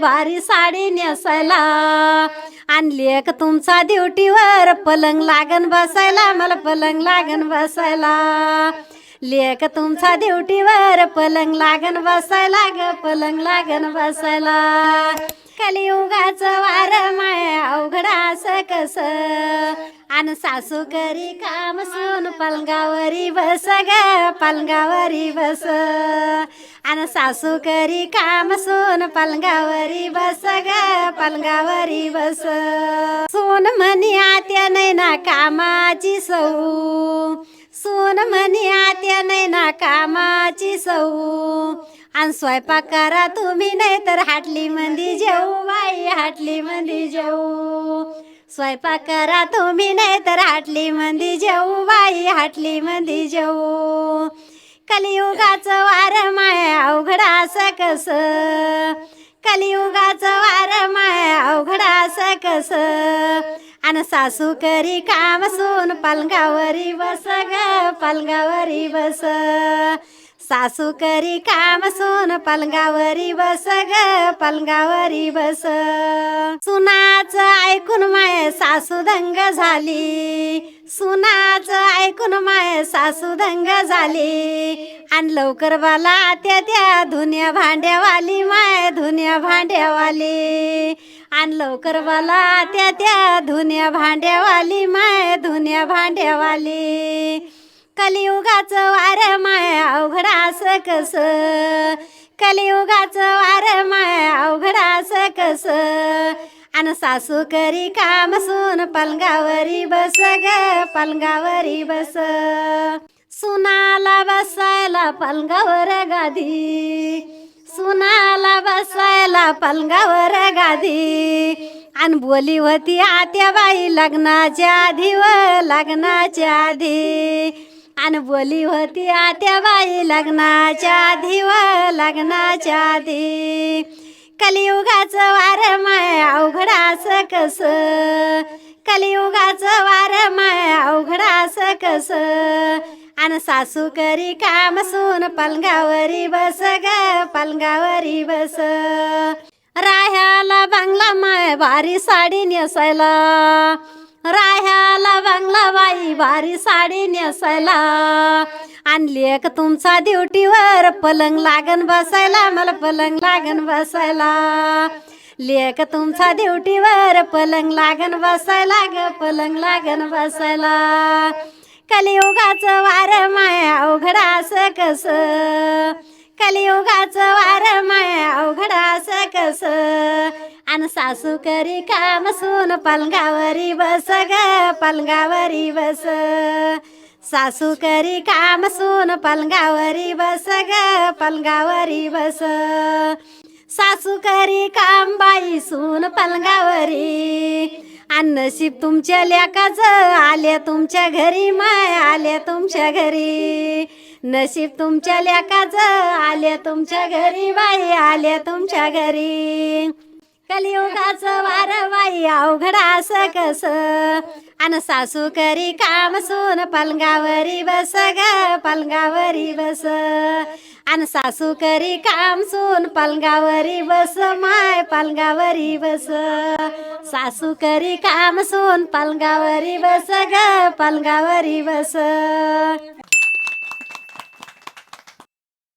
भारी साडी नेसायला. आणली एक तुमचा ड्युटीवर पलंग लागन बसायला मला पलंग लागन बसायला. लेक तुमचा ड्युटीवर पलंग लागन बसायला ग पलंग लागन बसायला. कलियुगाचं वार माया अवघड असं कसं? आणि सासू करी काम सून पलंगावरी बस ग पलंगावरी बस. आणि सासू करी काम सून पलंगावरी बस ग पलंगावरी बस. सून म्हणी आत्या नाही ना कामाची सऊ सून म्हणी आत्या नाही ना कामाची सऊ आणि स्वयंपाक करा तुम्ही नाही तर हाटली मंदी जेऊ बाई हाटली मंदी जेऊ. स्वयंपाक करा तुम्ही नाही तर हाटली मंदी जेऊ बाई हाटली मंदी जेऊ. कलियुगाचं वार माया अवघडा असं कस? कलियुगाचं वार माया अवघडा असं कस? आणि सासू करी काम सून पलंगावरी बस ग पलंगावरी बस. सासू करी काम सून पलंगावरी बस ग पलंगावरी बस. सुनाचं ऐकून माय सासू दंग झाली. सुनाचं ऐकून माय सासू दंग झाली. आणि लवकर बाला त्या त्या धुन्या भांड्यावाली माय धुन्या भांड्यावाली. आणि लवकर बाला त्या त्या धुन्या भांड्यावाली माय धुन्या भांड्यावाली. कलियुगाचं वार माय अवघडास असं कस? कलियुगाचं वार माय अवघडास कस? आणि सासू करी काम सून पलंगावरी बस ग पलंगावरी बस. सुनाला बसायला पलंगावर गादी. सुनाला बसायला पलंगावर गादी. आणि बोली होती आत्याबाई लग्नाच्या आधी व लग्नाच्या आधी. आणि बोली होती आत्या बाई लग्नाच्या आधी व लग्नाच्या आधी. कलियुगाचं वार माय अवघड असं कस? कलियुगाचं वार माय अवघड असं कस? आणि सासू करी काम सून पलंगावरी बस ग पलंगावरी बस. राह्याला बांगला माय भारी साडी नेसायला. राह्याला बांगला भारी साडी नेसायला. आणली एक तुमचा ड्युटीवर पलंग लागन बसायला मला पलंग लागन बसायला. लेक तुमचा ड्युटीवर पलंग लागन बसायला ग पलंग लागन बसायला. कलियुगाचं वार माया अवघडास असं कस? कलियुगाचं वार माया अवघडास कस? आणि सासू करी काम सून पलंगावरी बस ग पलंगावरी बस. सासू करी काम सून पलंगावरी बस ग पलंगावरी बस. सासू करी काम बाई सून पलंगावरी आणि नशीब तुमच्या लेकाचं आले तुमच्या घरी माय आले तुमच्या घरी. नशीब तुमच्या लेकाचं आले तुमच्या घरी बाई आले तुमच्या घरी. कलियुगाच वार बाई अवघड कस? आणि सासू करी काम सून पलंगावरी बस ग पलंगावरी बस. अन सासू करी काम सून पलंगावरी बस माय पलंगावरी बस. सासू करी काम सून पलंगावरी बस ग पलंगावरी बस.